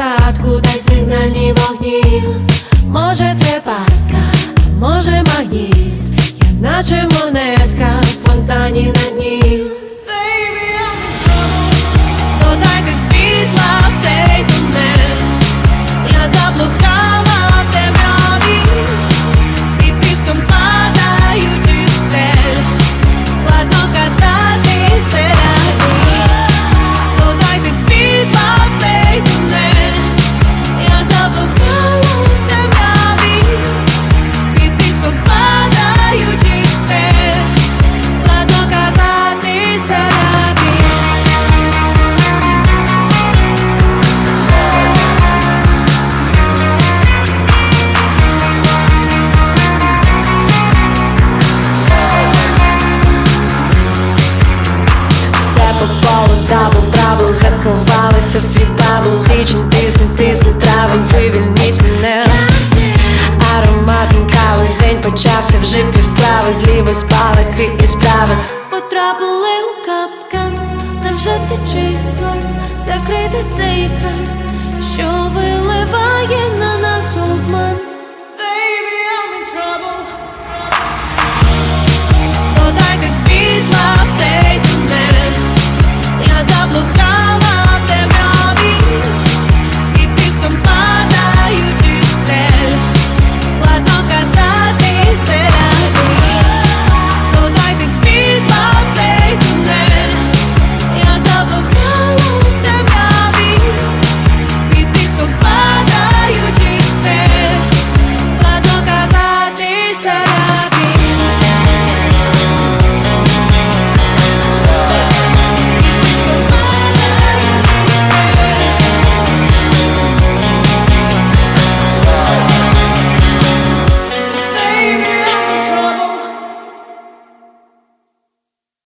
посадку, дай сигнальні вогні. Може, це пастка, може магніт, я наче монетка в фонтані на дні. Все по дабл, трабл Заховалися в свій бабл. Січень тисне, тисне травень Вивільніть мене. Ароматом кави День почався вже пів справи. Зліва спалахи і справи. Потрапили у капкан Невже це чийсь план Закрити цей екран Що виливає на